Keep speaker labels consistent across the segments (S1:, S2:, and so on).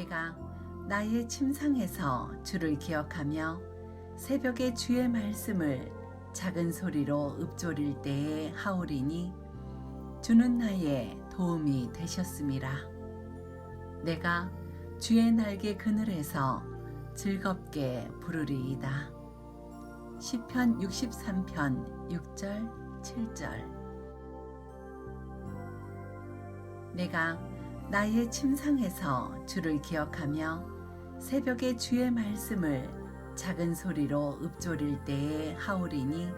S1: 내가 나의 침상에서 주를 기억하며 새벽에 주의 말씀을 작은 소리로 읊조릴 때에 하오리니 주는 나의 도움이 되셨음이라. 내가 주의 날개 그늘에서 즐겁게 부르리이다. 시편 63편 6절 7절 내가 나의 침상에서 주를 기억하며 새벽에 주의 말씀을 작은 소리로 읊조릴 때에 하오리니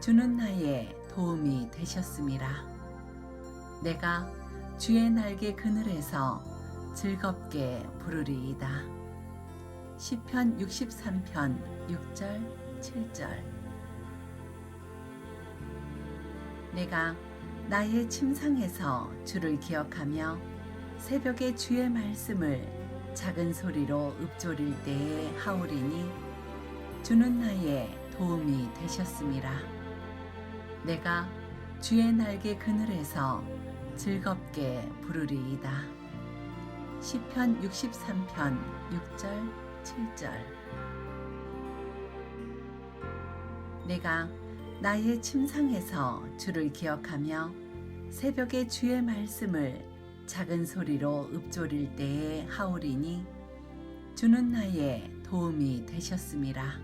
S1: 주는 나의 도움이 되셨음이라. 내가 주의 날개 그늘에서 즐겁게 부르리이다. 시편 63편 6절 7절 내가 나의 침상에서 주를 기억하며 새벽에 주의 말씀을 작은 소리로 읊조릴 때에 하오리니 주는 나의 도움이 되셨음이라. 내가 주의 날개 그늘에서 즐겁게 부르리이다. 시편 63편 6절 7절 내가 나의 침상에서 주를 기억하며 새벽에 주의 말씀을 작은 소리로 읊조릴 때에 하오리니 주는 나의 도움이 되셨음이라.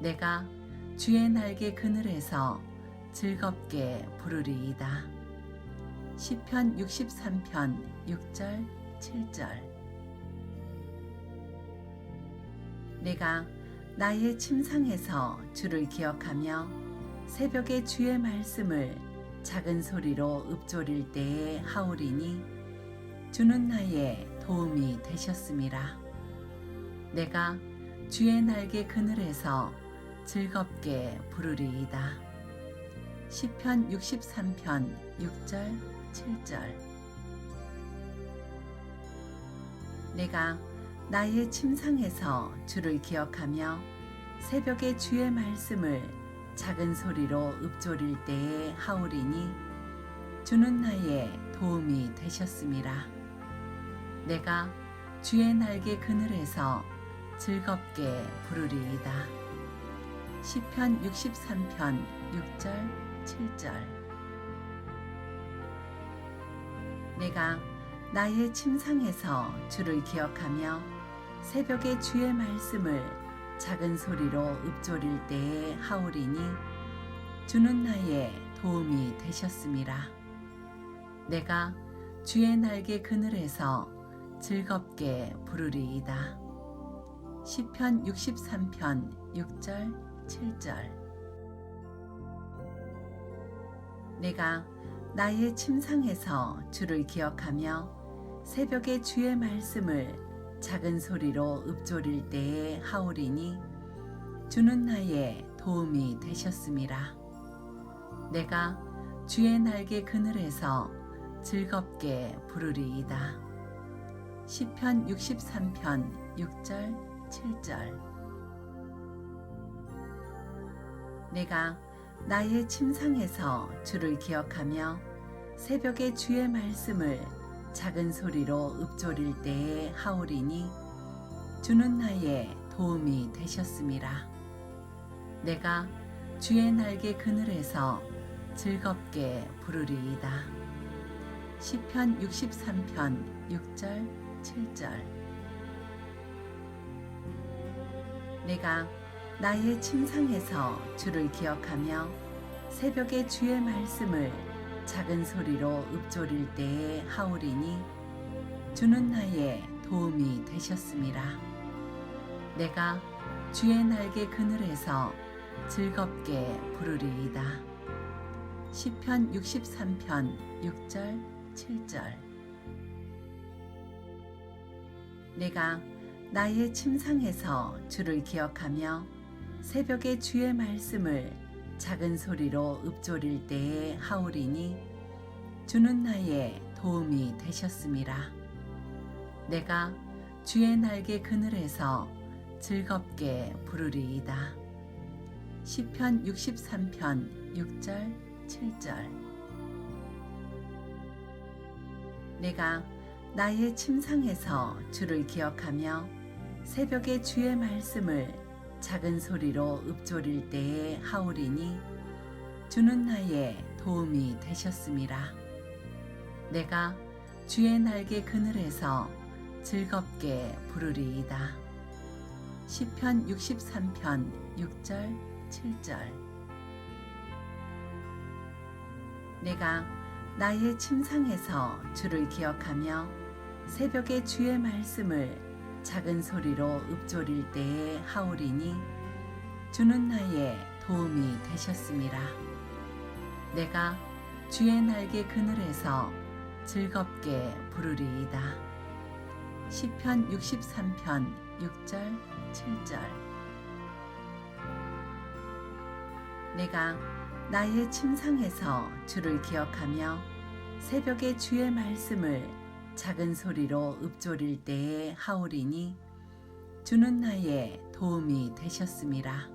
S1: 내가 주의 날개 그늘에서 즐겁게 부르리이다. 시편 63편 6절 7절 내가 나의 침상에서 주를 기억하며 새벽에 주의 말씀을 작은 소리로 읊조릴 때에 하오리니 주는 나의 도움이 되셨음이라. 내가 주의 날개 그늘에서 즐겁게 부르리이다. 시편 63편 6절 7절 내가 나의 침상에서 주를 기억하며 새벽에 주의 말씀을 작은 소리로 읊조릴 때에 하오리니 주는 나의 도움이 되셨음이라. 내가 주의 날개 그늘에서 즐겁게 부르리이다. 시편 63편 6절 7절 내가 나의 침상에서 주를 기억하며 새벽에 주의 말씀을 작은 소리로 읊조릴 때에 하오리니 주는 나의 도움이 되셨음이라. 내가 주의 날개 그늘에서 즐겁게 부르리이다. 시편 63편 6절 7절 내가 나의 침상에서 주를 기억하며 새벽에 주의 말씀을 작은 소리로 읊조릴 때에 하오리니 주는 나의 도움이 되셨음이라. 내가 주의 날개 그늘에서 즐겁게 부르리이다. 시편 63편 6절 7절 내가 나의 침상에서 주를 기억하며 새벽에 주의 말씀을 작은 소리로 읊조릴 때에 하오리니 주는 나의 도움이 되셨음이라. 내가 주의 날개 그늘에서 즐겁게 부르리이다. 시편 63편 6절 7절 내가 나의 침상에서 주를 기억하며 새벽에 주의 말씀을 작은 소리로 읊조릴 때에 하오리니 주는 나의 도움이 되셨음이라. 내가 주의 날개 그늘에서 즐겁게 부르리이다. 시편 63편 6절 7절 내가 나의 침상에서 주를 기억하며 새벽에 주의 말씀을 작은 소리로 읊조릴 때에 하오리니 주는 나의 도움이 되셨음이라. 내가 주의 날개 그늘에서 즐겁게 부르리이다. 시편 63편 6절 7절 내가 나의 침상에서 주를 기억하며 새벽에 주의 말씀을 작은 소리로 읊조릴 때에 하오리니 주는 나의 도움이 되셨음이라. 내가 주의 날개 그늘에서 즐겁게 부르리이다. 시편 63편 6절 7절 내가 나의 침상에서 주를 기억하며 새벽에 주의 말씀을 작은 소리로 읊조릴 때에 하오리니 주는 나의 도움이 되셨음이라. 내가 주의 날개 그늘에서 즐겁게 부르리이다. 시편 63편 6절 7절 내가 나의 침상에서 주를 기억하며 새벽에 주의 말씀을 작은 소리로 읊조릴 때에 하오리니 주는 나의 도움이 되셨음이라.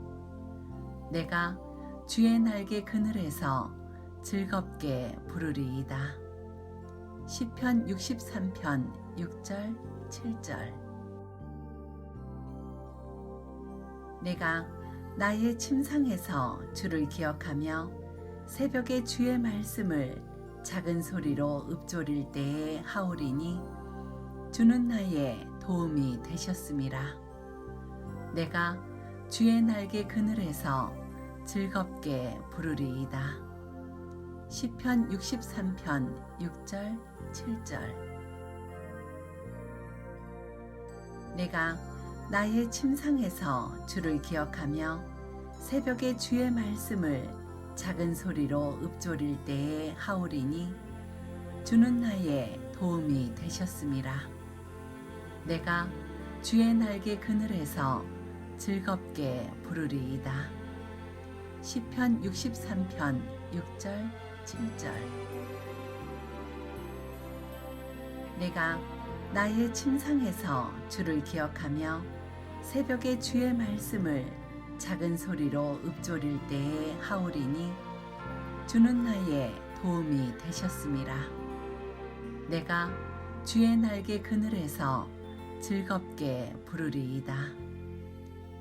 S1: 내가 주의 날개 그늘에서 즐겁게 부르리이다. 시편 63편 6절 7절 내가 나의 침상에서 주를 기억하며 새벽에 주의 말씀을 작은 소리로 읊조릴 때에 하오리니 주는 나의 도움이 되셨음이라. 내가 주의 날개 그늘에서 즐겁게 부르리이다. 시편 63편 6절 7절 내가 나의 침상에서 주를 기억하며 새벽에 주의 말씀을 작은 소리로 읊조릴 때에 하오리니 주는 나의 도움이 되셨음이라. 내가 주의 날개 그늘에서 즐겁게 부르리이다. 시편 63편 6절 7절 내가 나의 침상에서 주를 기억하며 새벽에 주의 말씀을 작은 소리로 읊조릴 때에 하오리니 주는 나의 도움이 되셨음이라. 내가 주의 날개 그늘에서 즐겁게 부르리이다.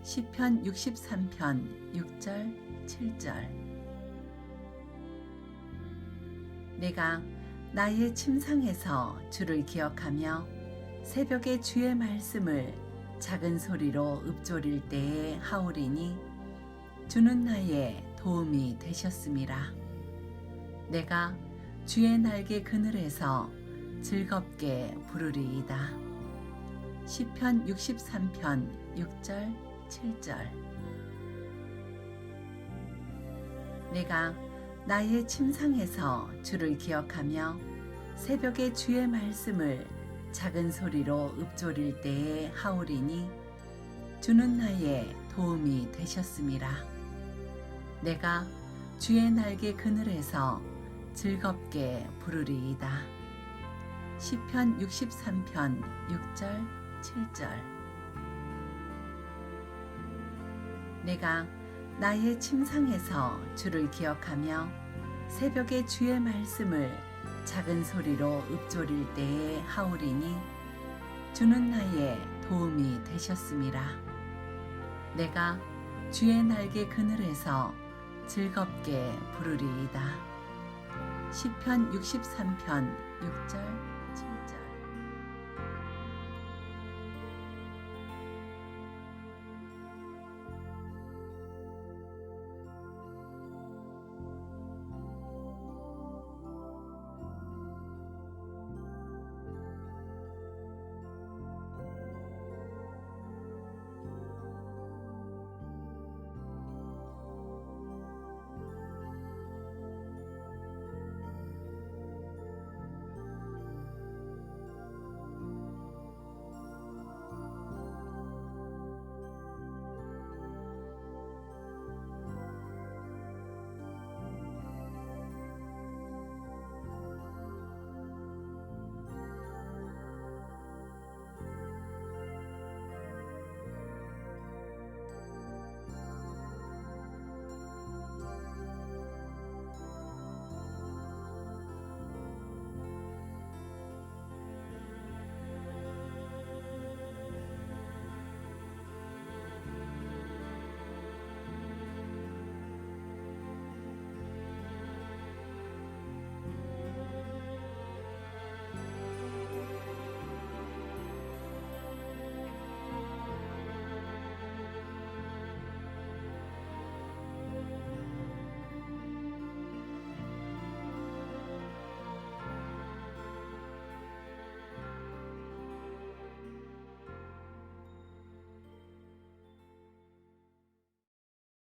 S1: 시편 63편 6절 7절 내가 나의 침상에서 주를 기억하며 새벽에 주의 말씀을 작은 소리로 읊조릴 때에 하오리니 주는 나의 도움이 되셨음이라. 내가 주의 날개 그늘에서 즐겁게 부르리이다. 시편 63편 6절 7절 내가 나의 침상에서 주를 기억하며 새벽에 주의 말씀을 작은 소리로 읊조릴 때에 하오리니 주는 나의 도움이 되셨음이라. 내가 주의 날개 그늘에서 즐겁게 부르리이다. 시편 63편 6절 7절 내가 나의 침상에서 주를 기억하며 새벽에 주의 말씀을 작은 소리로 읊조릴 때에 하오리니 주는 나의 도움이 되셨음이라. 내가 주의 날개 그늘에서 즐겁게 부르리이다. 시편 63편 6절